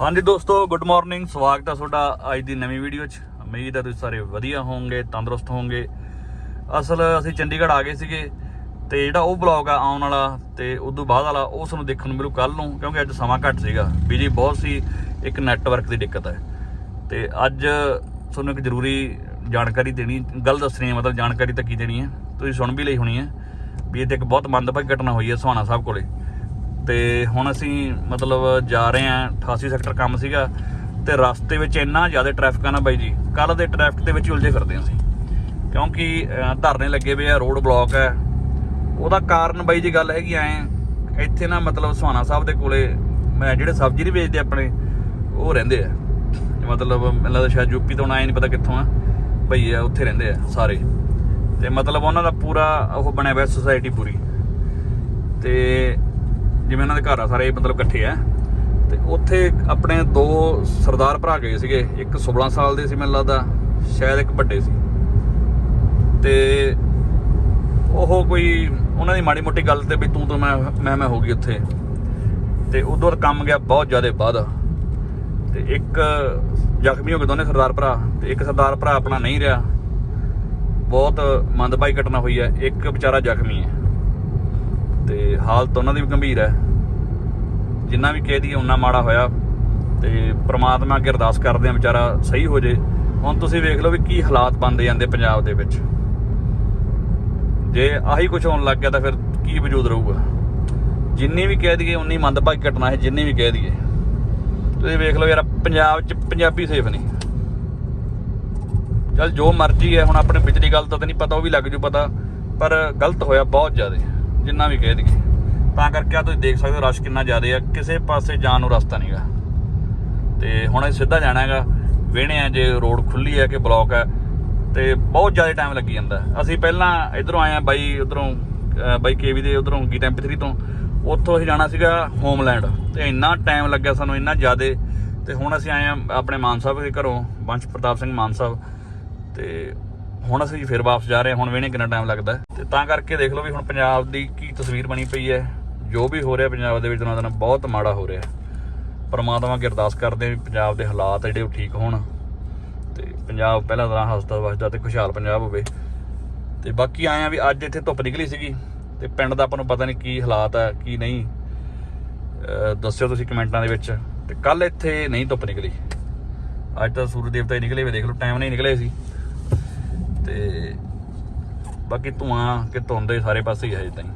ਹਾਂਜੀ ਦੋਸਤੋ good morning ਸਵਾਗਤ ਹੈ ਤੁਹਾਡਾ ਅੱਜ ਦੀ ਨਵੀਂ ਵੀਡੀਓ 'ਚ। ਉਮੀਦ ਹੈ ਤੁਸੀਂ ਸਾਰੇ ਵਧੀਆ ਹੋਵੋਗੇ, ਤੰਦਰੁਸਤ ਹੋਵੋਗੇ। ਅਸਲ ਅਸੀਂ ਚੰਡੀਗੜ੍ਹ ਆ ਗਏ ਸੀਗੇ ਤੇ ਜਿਹੜਾ ਉਹ ਬਲੌਗ ਆ ਆਉਣ ਵਾਲਾ ਤੇ ਤੋਂ ਬਾਅਦ ਵਾਲਾ ਉਸ ਨੂੰ ਦੇਖਣ ਨੂੰ ਮਿਲੂ ਕੱਲ ਨੂੰ, ਕਿਉਂਕਿ ਅੱਜ ਸਮਾਂ ਘੱਟ ਸੀਗਾ। ਬਿਜਲੀ ਬਹੁਤ ਸੀ, ਇੱਕ ਨੈਟਵਰਕ ਦੀ ਦਿੱਕਤ ਹੈ। ਤੇ ਅੱਜ ਤੁਹਾਨੂੰ ਇੱਕ ਜ਼ਰੂਰੀ ਜਾਣਕਾਰੀ ਦੇਣੀ, ਗੱਲ ਦੱਸਣੀ ਹੈ, ਮਤਲਬ ਜਾਣਕਾਰੀ ਤਾਂ ਕੀ ਦੇਣੀ ਹੈ, ਤੁਸੀਂ ਸੁਣ ਵੀ ਲਈ ਹੋਣੀ ਹੈ। ਵੀ ਇਹ ਇੱਥੇ ਇੱਕ ਬਹੁਤ ਮੰਦਭਾਗੀ ਘਟਨਾ ਹੋਈ ਹੈ, ਸੁਹਾਣਾ ਸਾਹਿਬ ਕੋਲੇ। ਤੇ ਹੁਣ ਅਸੀਂ ਮਤਲਬ ਜਾ ਰਹੇ ਹਾਂ 88 ਸੈਕਟਰ ਕੰਮ ਸੀਗਾ, ਤੇ ਰਸਤੇ ਵਿੱਚ ਇੰਨਾ ਜ਼ਿਆਦਾ ਟ੍ਰੈਫਿਕ ਆ ਨਾ ਬਾਈ ਜੀ ਕੱਲ ਦੇ ਟ੍ਰੈਫਿਕ ਦੇ ਵਿੱਚ ਉਲਝੇ ਕਰਦੇ ਹਾਂ ਅਸੀਂ। ਕਿਉਂਕਿ ਧਰਨੇ ਲੱਗੇ ਹੋਏ ਆ ਰੋਡ ਬਲੌਕ ਹੈ ਉਹਦਾ ਕਾਰਨ ਬਾਈ ਜੀ ਗੱਲ ਹੈਗੀ ਐ, ਇੱਥੇ ਨਾ ਮਤਲਬ ਸੁਹਾਣਾ ਸਾਹਿਬ ਦੇ ਕੋਲੇ ਮੈਂ ਜਿਹੜੇ ਸਬਜ਼ੀ ਨਹੀਂ ਵੇਚਦੇ ਆਪਣੇ, ਉਹ ਰਹਿੰਦੇ ਆ। ਮਤਲਬ ਮੈਨੂੰ ਲੱਗਦਾ ਸ਼ਾਇਦ ਯੂਪੀ ਤੋਂ ਆਏ ਨਹੀਂ ਪਤਾ ਕਿੱਥੋਂ ਆ। ਭਈ ਆ ਉੱਥੇ ਰਹਿੰਦੇ ਆ ਸਾਰੇ। ਤੇ ਮਤਲਬ ਉਹਨਾਂ ਦਾ ਪੂਰਾ ਉਹ ਬਣਿਆ ਹੋਇਆ ਸੁਸਾਇਟੀ ਪੂਰੀ। ਤੇ ਜਿਵੇਂ ਉਹਨਾਂ ਦੇ ਘਰ ਆ, ਸਾਰੇ ਮਤਲਬ ਇਕੱਠੇ ਆ। ਤੇ ਉੱਥੇ ਆਪਣੇ ਦੋ ਸਰਦਾਰ ਭਰਾ ਗਏ ਸੀਗੇ। ਇੱਕ 16 ਸਾਲ ਦੇ ਸੀ ਮੈਨੂੰ ਲੱਗਦਾ, ਸ਼ਾਇਦ ਇੱਕ ਵੱਡੇ ਸੀ। ਤੇ ਉਹ ਕੋਈ, ਉਹਨਾਂ ਦੀ ਮਾੜੀ ਮੋਟੀ ਗੱਲ ਤੇ ਵੀ ਤੂੰ ਤੋਂ ਮੈਂ ਮੈਂ ਮੈਂ ਹੋ ਗਈ ਉੱਥੇ। ਤੇ ਉਦੋਂ ਕੰਮ ਗਿਆ ਬਹੁਤ ਜ਼ਿਆਦਾ ਵੱਧ ਤੇ ਇੱਕ ਜ਼ਖਮੀ ਹੋ ਗਏ ਦੋਨੇ ਸਰਦਾਰ ਭਰਾ। ਤੇ ਇੱਕ ਸਰਦਾਰ ਭਰਾ ਆਪਣਾ ਨਹੀਂ ਰਿਹਾ। ਬਹੁਤ ਮੰਦਭਾਈ ਘਟਨਾ ਹੋਈ ਹੈ ਇੱਕ ਵਿਚਾਰਾ ਜ਼ਖਮੀ ਹੈ। ਤੇ ਹਾਲਤ ਉਹਨਾਂ ਦੀ ਵੀ ਗੰਭੀਰ ਹੈ। ਜਿੰਨਾ ਵੀ ਕਹਿ ਦਈਏ ਉਹਨਾਂ ਮਾੜਾ ਹੋਇਆ। ਤੇ ਪ੍ਰਮਾਤਮਾ ਅੱਗੇ ਅਰਦਾਸ ਕਰਦੇ ਆ ਵਿਚਾਰਾ ਸਹੀ ਹੋ ਜੇ। ਹੁਣ ਤੁਸੀਂ ਵੇਖ ਲਓ ਵੀ ਕੀ ਹਾਲਾਤ ਬਣਦੇ ਜਾਂਦੇ ਪੰਜਾਬ ਦੇ ਵਿੱਚ। ਜੇ ਆਹੀ ਕੁਝ ਹੋਣ ਲੱਗ ਗਿਆ ਤਾਂ ਫਿਰ ਕੀ ਵਜੂਦ ਰਹੂਗਾ? ਜਿੰਨੀ ਵੀ ਕਹਿ ਦਈਏ, ਉਨੀ ਮੰਦਭਾਗੀ ਘਟਨਾ ਹੈ, ਜਿੰਨੀ ਵੀ ਕਹਿ ਦਈਏ। ਤੁਸੀਂ ਵੇਖ ਲਓ ਯਾਰ, ਪੰਜਾਬ 'ਚ ਪੰਜਾਬੀ ਸੇਫ ਨਹੀਂ। ਚਲ ਜੋ ਮਰਜ਼ੀ ਹੈ, ਹੁਣ ਆਪਣੇ ਪਿਛਲੀ ਗੱਲ ਤਾਂ ਤਾਂ ਨਹੀਂ ਪਤਾ, ਉਹ ਵੀ ਲੱਗ ਜੂ ਪਤਾ। ਪਰ ਗਲਤ ਹੋਇਆ ਬਹੁਤ ਜ਼ਿਆਦਾ। ਜਿੰਨਾ ਵੀ ਕਹਿ ਦਈਏ। ਤਾਂ ਕਰਕੇ ਆ ਤੁਸੀਂ ਦੇਖ ਸਕਦੇ ਹੋ ਰਸ਼ ਕਿੰਨਾ ਜ਼ਿਆਦਾ ਆ। ਕਿਸੇ ਪਾਸੇ ਜਾਣ ਨੂੰ ਰਸਤਾ ਨਹੀਂਗਾ ਤੇ ਹੁਣ ਅਸੀਂ ਸਿੱਧਾ ਜਾਣਾ ਹੈਗਾ। ਵੇਹਣੇ ਆ ਜੇ ਰੋਡ ਖੁੱਲੀ ਹੈ ਕਿ ਬਲੌਕ ਹੈ ਤੇ ਬਹੁਤ ਜ਼ਿਆਦਾ ਟਾਈਮ ਲੱਗੀ ਜਾਂਦਾ। ਅਸੀਂ ਪਹਿਲਾਂ ਇਧਰੋਂ ਆਏ ਆ ਬਾਈ ਉਧਰੋਂ ਬਾਈ ਕੇਵੀ ਦੇ ਉਧਰੋਂ ਗੀਤਾ MP3 ਤੋਂ। ਉੱਥੋਂ ਅਸੀਂ ਜਾਣਾ ਸੀਗਾ ਹੋਮਲੈਂਡ। ਤੇ ਇੰਨਾ ਟਾਈਮ ਲੱਗਿਆ ਸਾਨੂੰ, ਇੰਨਾ ਜ਼ਿਆਦਾ। ਤੇ ਹੁਣ ਅਸੀਂ ਆਏ ਆ ਆਪਣੇ ਮਾਨ ਸਾਹਿਬ ਦੇ ਘਰੋਂ ਵੰਸ਼ ਪ੍ਰਤਾਪ ਸਿੰਘ ਮਾਨ ਸਾਹਿਬ। ਤੇ ਹੁਣ ਅਸੀਂ ਫਿਰ ਵਾਪਸ ਜਾ ਰਹੇ ਹਾਂ, ਹੁਣ ਵੇਣੇ ਕਿੰਨਾ ਟਾਈਮ ਲੱਗਦਾ। ਹੈ। ਤੇ ਤਾਂ ਕਰਕੇ ਦੇਖ ਲਓ ਵੀ ਹੁਣ ਪੰਜਾਬ ਦੀ ਕੀ ਤਸਵੀਰ ਬਣੀ ਪਈ ਹੈ। ਜੋ ਵੀ ਹੋ ਰਿਹਾ ਪੰਜਾਬ ਦੇ ਵਿੱਚ ਦਿਨੋਂ ਦਿਨ ਬਹੁਤ ਮਾੜਾ ਹੋ ਰਿਹਾ। ਪਰਮਾਤਮਾ ਅੱਗੇ ਅਰਦਾਸ ਕਰਦੇ ਹਾਂ ਵੀ ਪੰਜਾਬ ਦੇ ਹਾਲਾਤ ਜਿਹੜੇ ਉਹ ਠੀਕ ਹੋਣ। ਤੇ ਪੰਜਾਬ ਪਹਿਲਾਂ ਤਰ੍ਹਾਂ ਹੱਸਦਾ ਵਸਦਾ ਤੇ ਖੁਸ਼ਹਾਲ ਪੰਜਾਬ ਹੋਵੇ। ਤੇ ਬਾਕੀ ਆਏ ਆ ਵੀ ਅੱਜ ਇੱਥੇ ਧੁੱਪ ਨਿਕਲੀ ਸੀਗੀ। ਤੇ ਪਿੰਡ ਦਾ ਆਪਾਂ ਨੂੰ ਪਤਾ ਨਹੀਂ ਕੀ ਹਾਲਾਤ ਹੈ ਕੀ ਨਹੀਂ। ਦੱਸਿਓ ਤੁਸੀਂ ਕਮੈਂਟਾਂ ਦੇ ਵਿੱਚ। ਤੇ ਕੱਲ ਇੱਥੇ ਨਹੀਂ ਧੁੱਪ ਨਿਕਲੀ। ਅੱਜ ਤਾਂ ਸੂਰਜ ਦੇਵਤਾ ਹੀ ਨਿਕਲੇ ਵੇ, ਦੇਖ ਲਓ ਟਾਈਮ ਨਹੀਂ ਨਿਕਲੇ ਸੀ। ਤੇ ਬਾਕੀ ਧੂਆਂ ਕਿ ਧੁੰਦੇ ਸਾਰੇ ਪਾਸੇ ਹੀ ਹੈ ਜਿੱਦਾਂ ਹੀ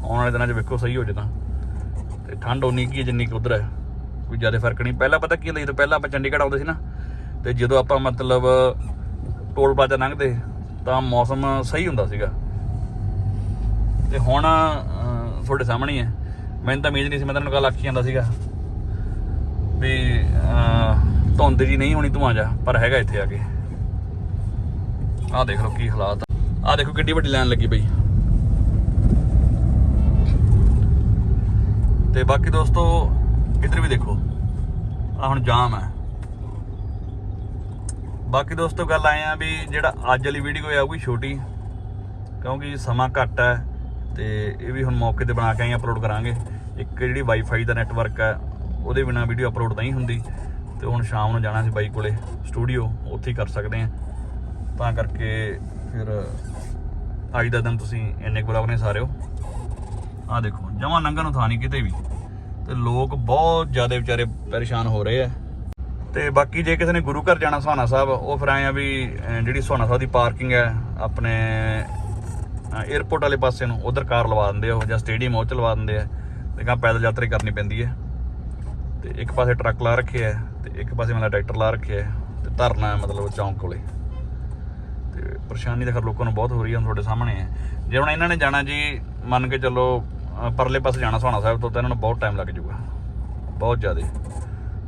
ਆਉਣ ਵਾਲੇ ਦਿਨਾਂ 'ਚ ਵੇਖੋ ਸਹੀ ਹੋ ਜੇ ਤਾਂ। ਤੇ ਠੰਡ ਉਨੀ ਕੀ ਜਿੰਨੀ ਕੁ ਉਧਰ ਹੈ, ਕੋਈ ਜ਼ਿਆਦਾ ਫ਼ਰਕ ਨਹੀਂ। ਪਹਿਲਾਂ ਪਤਾ ਕੀ ਹੁੰਦਾ ਜਦੋਂ ਪਹਿਲਾਂ ਆਪਾਂ ਚੰਡੀਗੜ੍ਹ ਆਉਂਦੇ ਸੀ ਨਾ, ਤੇ ਜਦੋਂ ਆਪਾਂ ਮਤਲਬ ਟੋਲ ਪਲਾਜ਼ਾ ਲੰਘਦੇ, ਤਾਂ ਮੌਸਮ ਸਹੀ ਹੁੰਦਾ ਸੀਗਾ। ਤੇ ਹੁਣ ਤੁਹਾਡੇ ਸਾਹਮਣੇ ਹੀ ਹੈ। ਮੈਨੂੰ ਤਾਂ ਉਮੀਦ ਨਹੀਂ ਸੀ, ਮੈਂ ਤੁਹਾਨੂੰ ਕੱਲ ਆਖੀ ਜਾਂਦਾ ਸੀਗਾ ਵੀ ਧੁੰਦ ਜੀ ਨਹੀਂ ਹੋਣੀ ਧੂਆਂ ਜਾ ਪਰ ਹੈਗਾ ਇੱਥੇ ਆ ਕੇ। ਆਹ ਦੇਖ ਲਓ ਕੀ ਹਾਲਾਤ ਆ। ਆਹ ਦੇਖੋ ਕਿੱਡੀ ਵੱਡੀ ਲਾਈਨ ਲੱਗੀ ਪਈ। ਤੇ ਬਾਕੀ ਦੋਸਤੋ, ਇੱਧਰ ਵੀ ਦੇਖੋ। ਆ ਹੁਣ ਜਾਮ ਹੈ ਬਾਕੀ ਦੋਸਤੋ, ਗੱਲ ਆਏ ਆ ਵੀ ਜਿਹੜਾ ਅੱਜ ਵਾਲੀ ਵੀਡੀਓ ਆਊਗੀ ਛੋਟੀ, ਕਿਉਂਕਿ ਸਮਾਂ ਘੱਟ ਹੈ ਤੇ ਇਹ ਵੀ ਹੁਣ ਮੌਕੇ ਤੇ ਬਣਾ ਕੇ ਆਈ ਅਪਲੋਡ ਕਰਾਂਗੇ। ਇੱਕ ਜਿਹੜੀ ਵਾਈਫਾਈ ਦਾ ਨੈਟਵਰਕ ਹੈ ਉਹਦੇ ਬਿਨਾ ਵੀਡੀਓ ਅਪਲੋਡ ਨਹੀਂ ਹੁੰਦੀ। ਤੇ ਹੁਣ ਸ਼ਾਮ ਨੂੰ ਜਾਣਾ ਸੀ ਬਾਈ ਕੋਲੇ ਸਟੂਡੀਓ ਉੱਥੇ ਹੀ ਕਰ ਸਕਦੇ ਆ। ਤਾਂ ਕਰਕੇ ਫਿਰ ਅੱਜ ਦਾ ਦਿਨ ਤੁਸੀਂ ਇੰਨੇ ਕੁ ਬਲੌਗ ਨੇ ਸਾਰਿਓ। ਆਹ ਦੇਖੋ, ਜਮਾਂ ਲੰਘਣ ਨੂੰ ਥਾਂ ਨਹੀਂ ਕਿਤੇ ਵੀ। ਤੇ ਲੋਕ ਬਹੁਤ ਜ਼ਿਆਦਾ ਵਿਚਾਰੇ ਪਰੇਸ਼ਾਨ ਹੋ ਰਹੇ ਆ। ਤੇ ਬਾਕੀ ਜੇ ਕਿਸੇ ਨੇ ਗੁਰੂ ਘਰ ਜਾਣਾ ਸੁਹਾਣਾ ਸਾਹਿਬ, ਉਹ ਫਿਰ ਆਏ ਆ ਵੀ ਜਿਹੜੀ ਸੁਹਾਣਾ ਸਾਹਿਬ ਦੀ ਪਾਰਕਿੰਗ ਹੈ, ਆਪਣੇ 에어ਪੋਰਟ ਵਾਲੇ ਪਾਸੇ ਨੂੰ, ਉਧਰ ਕਾਰ ਲਵਾ ਦਿੰਦੇ ਆ ਜਾਂ ਸਟੇਡੀਅਮ ਉਹ ਚ ਲਵਾ ਦਿੰਦੇ ਆ। ਤੇ ਕਾਂ ਪੈਦਲ ਯਾਤਰਾ ਕਰਨੀ ਪੈਂਦੀ ਹੈ। ਤੇ ਇੱਕ ਪਾਸੇ ਟਰੱਕ ਲਾ ਰੱਖਿਆ ਹੈ ਤੇ ਇੱਕ ਪਾਸੇ ਮਤਲਬ ਟਰੈਕਟਰ ਲਾ ਰੱਖਿਆ ਹੈ ਤੇ ਧਰਨਾ ਮਤਲਬ ਚੌਂਕ ਕੋਲੇ। ਤੇ ਪਰੇਸ਼ਾਨੀ ਤਾਂ ਖਰ ਲੋਕਾਂ ਨੂੰ ਬਹੁਤ ਹੋ ਰਹੀ ਹੈ ਤੁਹਾਡੇ ਸਾਹਮਣੇ। ਹੈ ਜੇ ਹੁਣ ਇਹਨਾਂ ਨੇ ਜਾਣਾ ਜੀ, ਮੰਨ ਕੇ ਚੱਲੋ ਪਰਲੇ ਪਾਸੇ ਜਾਣਾ ਸੁਹਾਣਾ ਸਾਹਿਬ ਤੋਂ, ਤਾਂ ਇਹਨਾਂ ਨੂੰ ਬਹੁਤ ਟਾਈਮ ਲੱਗ ਜਾਊਗਾ। ਬਹੁਤ ਜ਼ਿਆਦਾ।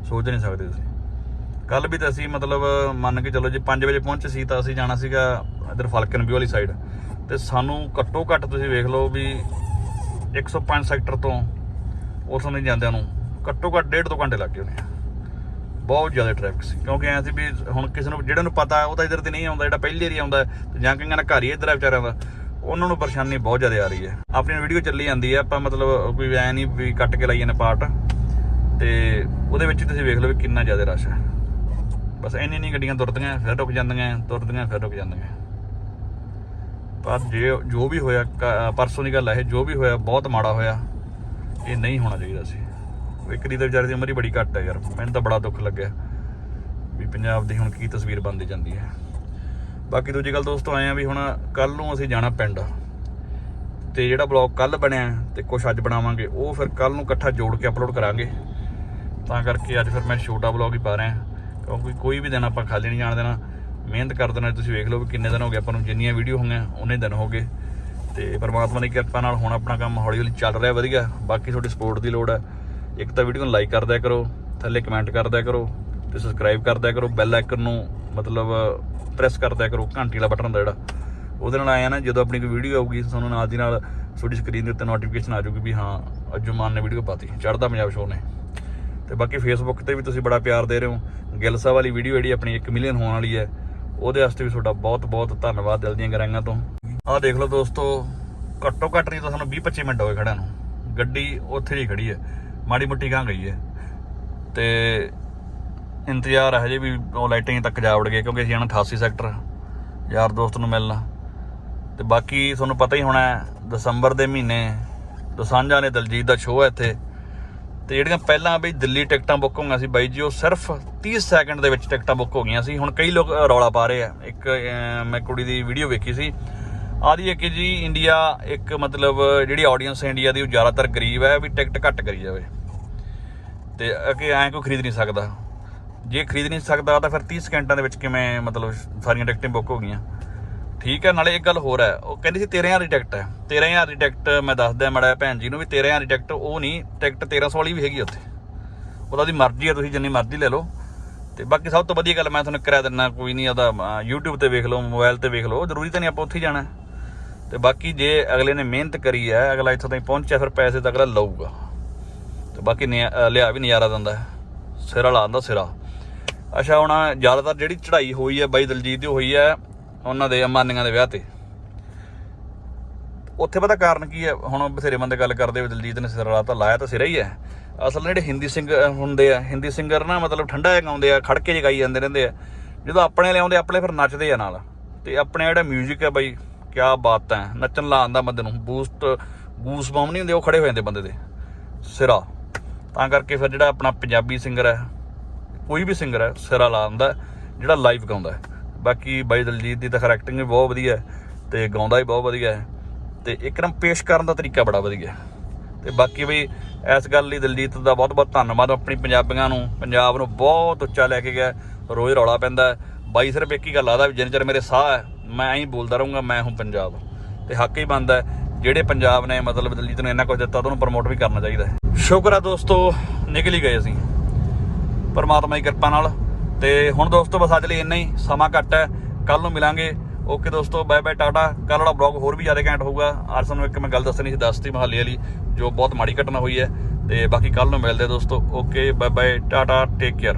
ਸੋਚ ਨਹੀਂ ਸਕਦੇ ਤੁਸੀਂ। ਕੱਲ ਵੀ ਤਾਂ ਅਸੀਂ ਮਤਲਬ, ਮੰਨ ਕੇ ਚੱਲੋ, ਜੇ 5 ਵਜੇ ਪਹੁੰਚੇ ਸੀ ਤਾਂ ਅਸੀਂ ਜਾਣਾ ਸੀਗਾ ਇਧਰ ਫਲਕਨ ਵੀ ਵਾਲੀ ਸਾਈਡ ਤੇ ਸਾਨੂੰ ਘੱਟੋ ਘੱਟ ਤੁਸੀਂ ਵੇਖ ਲਓ ਵੀ 105 ਸੈਕਟਰ ਤੋਂ ਉਥੋਂ ਨਹੀਂ ਜਾਂਦਿਆਂ ਨੂੰ ਘੱਟੋ ਘੱਟ ਡੇਢ ਦੋ ਘੰਟੇ ਲੱਗ ਗਏ ਹੋਣੇ ਆ। ਬਹੁਤ ਜ਼ਿਆਦਾ ਟ੍ਰੈਫਿਕ ਸੀ। ਕਿਉਂਕਿ ਐਂ ਸੀ ਵੀ ਹੁਣ ਕਿਸੇ ਨੂੰ ਜਿਹੜੇ ਨੂੰ ਪਤਾ, ਉਹ ਤਾਂ ਇਧਰ ਤੇ ਨਹੀਂ ਆਉਂਦਾ, ਜਿਹੜਾ ਪਹਿਲੀ ਏਰੀਆ ਆਉਂਦਾ, ਤੇ ਜਾਂ ਕਈਆਂ ਦਾ ਘਰ ਹੀ ਇਧਰ ਆ ਵਿਚਾਰਿਆਂ ਦਾ, ਉਹਨਾਂ ਨੂੰ ਪਰੇਸ਼ਾਨੀ ਬਹੁਤ ਜ਼ਿਆਦਾ ਆ ਰਹੀ ਹੈ। ਆਪਣੀ ਵੀਡੀਓ ਚੱਲੀ ਜਾਂਦੀ ਹੈ, ਆਪਾਂ ਮਤਲਬ ਕੋਈ ਐ ਨਹੀਂ ਵੀ ਕੱਟ ਕੇ ਲਾਈਏ ਨੇ ਪਾਰਟ ਤੇ ਉਹਦੇ ਵਿੱਚ ਤੁਸੀਂ ਵੇਖ ਲਓ ਵੀ ਕਿੰਨਾ ਜ਼ਿਆਦਾ ਰਸ਼ ਹੈ। ਬਸ ਇੰਨੀ ਨਹੀਂ ਗੱਡੀਆਂ ਤੁਰਦੀਆਂ, ਫਿਰ ਰੁਕ ਜਾਂਦੀਆਂ, ਤੁਰਦੀਆਂ, ਫਿਰ ਰੁਕ ਜਾਂਦੀਆਂ। ਪਰ ਜੇ ਜੋ ਵੀ ਹੋਇਆ, ਕ- ਪਰਸੋਂ ਦੀ ਗੱਲ ਹੈ ਇਹ, ਜੋ ਵੀ ਹੋਇਆ, ਬਹੁਤ ਮਾੜਾ ਹੋਇਆ, ਇਹ ਨਹੀਂ ਹੋਣਾ ਚਾਹੀਦਾ ਸੀ। ਵਿਕਰੀ ਦੇ ਵਿਚਾਰੇ ਦੀ ਉਮਰ ਹੀ ਬੜੀ ਘੱਟ ਹੈ ਯਾਰ। ਮੈਨੂੰ ਤਾਂ ਬੜਾ ਦੁੱਖ ਲੱਗਿਆ ਵੀ ਪੰਜਾਬ ਦੀ ਹੁਣ ਕੀ ਤਸਵੀਰ ਬਣਦੀ ਜਾਂਦੀ ਹੈ। ਬਾਕੀ ਦੂਜੀ ਗੱਲ ਦੋਸਤੋ, ਆਏ ਆ ਵੀ ਹੁਣ ਕੱਲ ਨੂੰ ਅਸੀਂ ਜਾਣਾ ਪਿੰਡ ਤੇ ਜਿਹੜਾ ਬਲੌਗ ਕੱਲ ਬਣਿਆ ਤੇ ਕੁਝ ਅੱਜ ਬਣਾਵਾਂਗੇ, ਉਹ ਫਿਰ ਕੱਲ ਨੂੰ ਇਕੱਠਾ ਜੋੜ ਕੇ ਅਪਲੋਡ ਕਰਾਂਗੇ। ਤਾਂ ਕਰਕੇ ਅੱਜ ਫਿਰ ਮੈਂ ਛੋਟਾ ਬਲੌਗ ਹੀ ਪਾ ਰਿਹਾ, ਕਿਉਂਕਿ ਕੋਈ ਵੀ ਦਿਨ ਆਪਾਂ ਖਾਲੀ ਨਹੀਂ ਜਾਣ ਦੇਣਾ। ਮਿਹਨਤ ਕਰ ਦੇਣਾ, ਤੁਸੀਂ ਵੇਖ ਲਓ ਵੀ ਕਿੰਨੇ ਦਿਨ ਹੋ ਗਏ ਆਪਾਂ ਨੂੰ, ਜਿੰਨੀਆਂ ਵੀਡੀਓ ਹੋਈਆਂ, ਉਹਨੇ ਦਿਨ ਹੋ ਗਏ। ਤੇ ਪਰਮਾਤਮਾ ਦੀ ਕਿਰਪਾ ਨਾਲ ਹੁਣ ਆਪਣਾ ਕੰਮ ਹੌਲੀ ਹੌਲੀ ਚੱਲ ਰਿਹਾ ਵਧੀਆ, ਬਾਕੀ ਤੁਹਾਡੀ ਸਪੋਰਟ ਦੀ ਲੋੜ ਹੈ। ਇੱਕ ਤਾਂ ਵੀਡੀਓ ਨੂੰ ਲਾਈਕ ਕਰ ਦਿਆ ਕਰੋ, ਥੱਲੇ ਕਮੈਂਟ ਕਰ ਦਿਆ ਕਰੋ ਤੇ ਸਬਸਕ੍ਰਾਈਬ ਕਰ ਦਿਆ ਕਰੋ ਬੈਲ ਆਈਕਨ ਨੂੰ ਮਤਲਬ ਪ੍ਰੈਸ ਕਰ ਦਿਆ ਕਰੋ, ਘੰਟੀ ਵਾਲਾ ਬਟਨ ਹੁੰਦਾ ਜਿਹੜਾ। ਉਹਦੇ ਨਾਲ ਆਇਆ ਨਾ, ਜਦੋਂ ਆਪਣੀ ਕੋਈ ਵੀਡੀਓ ਆਊਗੀ, ਤੁਹਾਨੂੰ ਨਾਲ ਦੀ ਨਾਲ ਤੁਹਾਡੀ ਸਕਰੀਨ ਦੇ ਉੱਤੇ ਨੋਟੀਫਿਕੇਸ਼ਨ ਆ ਜਾਊਗੀ ਵੀ ਹਾਂ ਅਜੁਮਾਨ ਨੇ ਵੀਡੀਓ ਪਾਤੀ। ਚੜਦਾ ਪੰਜਾਬ ਸ਼ੋਅ ਨੇ। ਤੇ ਬਾਕੀ ਫੇਸਬੁੱਕ ਤੇ ਵੀ ਤੁਸੀਂ ਬੜਾ ਪਿਆਰ ਦੇ ਰਹੇ ਹੋ। ਗਿੱਲ ਸਾਹਿਬ ਵਾਲੀ ਵੀਡੀਓ ਜਿਹੜੀ ਆਪਣੀ 1 ਮਿਲੀਅਨ ਹੋਣ ਵਾਲੀ ਹੈ, ਉਹਦੇ ਵਾਸਤੇ ਵੀ ਤੁਹਾਡਾ ਬਹੁਤ ਬਹੁਤ ਧੰਨਵਾਦ ਦਿਲ ਦੀਆਂ ਗਰਾਈਆਂ ਤੋਂ। ਆਹ ਦੇਖ ਲਓ ਦੋਸਤੋ, ਘੱਟੋ ਘੱਟ ਨਹੀਂ ਤਾਂ ਸਾਨੂੰ 20 25 ਮਿੰਟ ਹੋ ਗਏ ਨੂੰ। ਗੱਡੀ ਉੱਥੇ ਹੀ ਖੜੀ ਹੈ। ਮਾੜੀ ਮੁੱਟੀ ਗਾਂ ਗਈ ਹੈ। ਤੇ ਇੰਤਜ਼ਾਰ ਹੈ ਹਜੇ ਵੀ ਉਹ ਲਾਈਟਿੰਗ ਤੱਕ ਜਾ ਵੜ ਗਏ ਕਿਉਂਕਿ ਅਸੀਂ ਆਣਾ 88 ਸੈਕਟਰ ਯਾਰ ਦੋਸਤ ਨੂੰ ਮਿਲਣਾ। ਤੇ ਬਾਕੀ ਤੁਹਾਨੂੰ ਪਤਾ ਹੀ ਹੋਣਾ ਦਸੰਬਰ ਦੇ ਮਹੀਨੇ, ਦਸਾਂਝਾ ਨੇ ਦਲਜੀਤ ਦਾ ਸ਼ੋਅ ਹੈ ਇੱਥੇ। ਤੇ ਜਿਹੜੀਆਂ ਪਹਿਲਾਂ ਬਈ ਦਿੱਲੀ ਟਿਕਟਾਂ ਬੁੱਕ ਹੋਈਆਂ ਸੀ ਬਾਈ ਜੀ, ਉਹ ਸਿਰਫ 30 ਸੈਕਿੰਡ ਦੇ ਵਿੱਚ ਟਿਕਟਾਂ ਬੁੱਕ ਹੋ ਗਈਆਂ ਸੀ। ਹੁਣ ਕਈ ਲੋਕ ਰੌਲਾ ਪਾ ਰਹੇ ਆ। ਇੱਕ ਮੈਂ ਕੁੜੀ ਦੀ ਵੀਡੀਓ ਵੇਖੀ ਸੀ। ਆਦੀ ਹੈ ਕਿ ਜੀ ਇੰਡੀਆ ਇੱਕ ਮਤਲਬ ਜਿਹੜੀ ਆਡੀਅנס ਹੈ ਇੰਡੀਆ ਦੀ, ਉਹ ਜ਼ਿਆਦਾਤਰ ਗਰੀਬ ਹੈ, ਵੀ ਟਿਕਟ ਘੱਟ ਕਰੀ ਜਾਵੇ। ਤੇ ਅੱਗੇ ਐਂ ਕੋਈ ਖਰੀਦ ਨਹੀਂ ਸਕਦਾ। ਜੇ ਖਰੀਦ ਨਹੀਂ ਸਕਦਾ ਤਾਂ ਫਿਰ 30 ਸਕਿੰਟਾਂ ਦੇ ਵਿੱਚ ਕਿਵੇਂ ਮਤਲਬ ਸਾਰੀਆਂ ਟਿਕਟਾਂ ਬੁੱਕ ਹੋ ਗਈਆਂ। ਠੀਕ ਹੈ ਨਾਲੇ ਇੱਕ ਗੱਲ ਹੋਰ ਹੈ ਉਹ ਕਹਿੰਦੀ ਸੀ 13000 ਦੀ ਟਿਕਟ ਹੈ। 13000 ਦੀ ਟਿਕਟ ਮੈਂ ਦੱਸਦਾ ਮੜਾ ਭੈਣ ਜੀ ਨੂੰ ਵੀ 13000 ਦੀ ਟਿਕਟ ਉਹ ਨਹੀਂ ਟਿਕਟ 1300 ਵਾਲੀ ਵੀ ਹੈਗੀ ਉੱਥੇ। ਉਹਦਾ ਦੀ ਮਰਜ਼ੀ ਹੈ ਤੁਸੀਂ ਜਿੰਨੀ ਮਰਜ਼ੀ ਲੈ ਲਓ। ਤੇ ਬਾਕੀ ਸਭ ਤੋਂ ਵਧੀਆ ਗੱਲ ਮੈਂ ਤੁਹਾਨੂੰ ਕਰਾ ਦਿੰਦਾ ਕੋਈ ਨਹੀਂ ਉਹਦਾ ਅਹ, YouTube ਤੇ ਵੇਖ ਲਓ ਮੋਬਾਈਲ ਤੇ ਵੇਖ ਲਓ ਜ਼ਰੂਰੀ ਤਾਂ ਨਹੀਂ ਆਪਾਂ ਉੱਥੇ ਹੀ ਜਾਣਾ। ਤੇ ਬਾਕੀ ਜੇ ਅਗਲੇ ਨੇ ਮਿਹਨਤ ਕਰੀ ਹੈ ਅਗਲਾ ਇੱਥੋਂ ਤੱਕ ਪਹੁੰਚਿਆ ਫਿਰ ਪੈਸੇ ਤਾਂ ਅਗਲਾ ਲਊਗਾ। ਤੇ ਬਾਕੀ ਨਿਆ- ਲਿਆ ਵੀ ਨਜ਼ਾਰਾ ਦਿੰਦਾ ਹੈ। ਸਿਰਾ ਲਾਉਂਦਾ ਸਿਰਾ। ਅੱਛਾ, ਹੁਣ ਜ਼ਿਆਦਾਤਰ ਜਿਹੜੀ ਚੜ੍ਹਾਈ ਹੋਈ ਹੈ ਬਾਈ ਦਲਜੀਤ ਦੀ ਹੋਈ ਹੈ, ਉਹਨਾਂ ਦੇ ਅੰਬਾਨੀਆਂ ਦੇ ਵਿਆਹ ਤੇ। ਉੱਥੇ ਪਤਾ ਕਾਰਨ ਕੀ ਹੈ? ਹੁਣ ਬਥੇਰੇ ਬੰਦੇ ਗੱਲ ਕਰਦੇ ਵੀ ਦਲਜੀਤ ਨੇ ਸਿਰ ਲਾ ਤਾਂ ਲਾਇਆ ਤਾਂ ਸਿਰਾ ਹੀ ਹੈ। ਅਸਲ ਜਿਹੜੇ ਹਿੰਦੀ ਸਿੰਗਰ ਹੁੰਦੇ ਆ, ਹਿੰਦੀ ਸਿੰਗਰ ਨਾ, ਮਤਲਬ ਠੰਡਾ ਜਿਹਾ ਗਾਉਂਦੇ ਆ, ਖੜਕੇ ਜਿਹਾ ਗਾਈ ਜਾਂਦੇ ਰਹਿੰਦੇ ਆ। ਜਦੋਂ ਆਪਣੇ ਲਿਆਉਂਦੇ ਆਪਣੇ ਫਿਰ ਨੱਚਦੇ ਆ ਨਾਲ। ਤੇ ਆਪਣੇ ਜਿਹੜਾ 뮤직 ਹੈ ਬਾਈ ਕੀ ਬਾਤ ਹੈ। ਨੱਚਣ ਲਾਉਂਦਾ ਬੰਦੇ ਨੂੰ। ਬੂਸਟ ਗੂਸ ਬੰਮ ਨਹੀਂ ਹੁੰਦੇ, ਉਹ ਖੜੇ ਹੋ ਜਾਂਦੇ ਬੰਦੇ ਦੇ। ਸਿਰਾ। ਤਾਂ ਕਰਕੇ ਫਿਰ ਜਿਹੜਾ ਆਪਣਾ ਪੰਜਾਬੀ ਸਿੰਗਰ ਹੈ, ਕੋਈ ਵੀ ਸਿੰਗਰ ਹੈ, ਸਿਰਾ ਦਿੰਦਾ ਜਿਹੜਾ ਲਾਈਵ ਗਾਉਂਦਾ ਹੈ। ਬਾਕੀ ਬਾਈ ਦਲਜੀਤ ਦੀ ਤਾਂ ਐਕਟਿੰਗ ਵੀ ਬਹੁਤ ਵਧੀਆ ਹੈ ਤੇ ਗਾਉਂਦਾ ਵੀ ਬਹੁਤ ਵਧੀਆ ਹੈ ਤੇ ਇੱਕਦਮ ਪੇਸ਼ ਕਰਨ ਦਾ ਤਰੀਕਾ ਬੜਾ ਵਧੀਆ ਹੈ। ਤੇ ਬਾਕੀ ਬਈ ਇਸ ਗੱਲ ਲਈ ਦਲਜੀਤ ਦਾ ਬਹੁਤ ਬਹੁਤ ਧੰਨਵਾਦ, ਆਪਣੀ ਪੰਜਾਬੀਆਂ ਨੂੰ, ਪੰਜਾਬ ਨੂੰ ਬਹੁਤ ਉੱਚਾ ਲੈ ਕੇ ਗਿਆ ਰੋਜ਼ ਰੌਲਾ ਪੈਂਦਾ ਬਾਈ ਸਿਰਫ ਇੱਕ ਹੀ ਗੱਲ ਆਦਾ ਵੀ ਜਿੰਨੇ ਚਿਰ ਮੇਰੇ ਸਾਹ ਹੈ, ਮੈਂ ਐਂ ਬੋਲਦਾ ਰਹੂੰਗਾ, ਮੈਂ ਹੂੰ ਪੰਜਾਬ। ਤੇ ਹੱਕ ਹੀ ਬਣਦਾ ਜਿਹੜੇ ਪੰਜਾਬ ਨੇ ਮਤਲਬ ਦਲਜੀਤ ਨੇ ਇੰਨਾ ਕੁਝ ਦਿੱਤਾ ਉਹਨੂੰ ਪ੍ਰਮੋਟ ਵੀ ਕਰਨਾ ਚਾਹੀਦਾ ਸ਼ੁਕਰ ਆ ਦੋਸਤੋ, ਨਿਕਲ ਹੀ ਗਏ ਅਸੀਂ। ਪਰਮਾਤਮਾ ਦੀ ਕਿਰਪਾ ਨਾਲ। ਤੇ ਹੁਣ ਦੋਸਤੋ, ਬਸ ਅੱਜ ਲਈ ਇੰਨਾ ਹੀ। ਸਮਾਂ ਘੱਟ ਹੈ। ਕੱਲ ਨੂੰ ਮਿਲਾਂਗੇ। ਓਕੇ ਦੋਸਤੋ, ਬਾਏ ਬਾਏ, ਟਾਟਾ। ਕੱਲ ਵਾਲਾ ਬਲੌਗ ਹੋਰ ਵੀ ਜ਼ਿਆਦਾ ਘੈਂਟ ਹੋਊਗਾ। ਅੱਜ ਤੁਹਾਨੂੰ ਇੱਕ ਮੈਂ ਗੱਲ ਦੱਸਣੀ ਸੀ, ਦੱਸਤੀ ਮਹਾਲੀ ਵਾਲੀ, ਜੋ ਬਹੁਤ ਮਾੜੀ ਘਟਨਾ ਹੋਈ ਹੈ। ਤੇ ਬਾਕੀ ਕੱਲ ਨੂੰ ਮਿਲਦੇ ਦੋਸਤੋ। Okay, bye bye, tata take care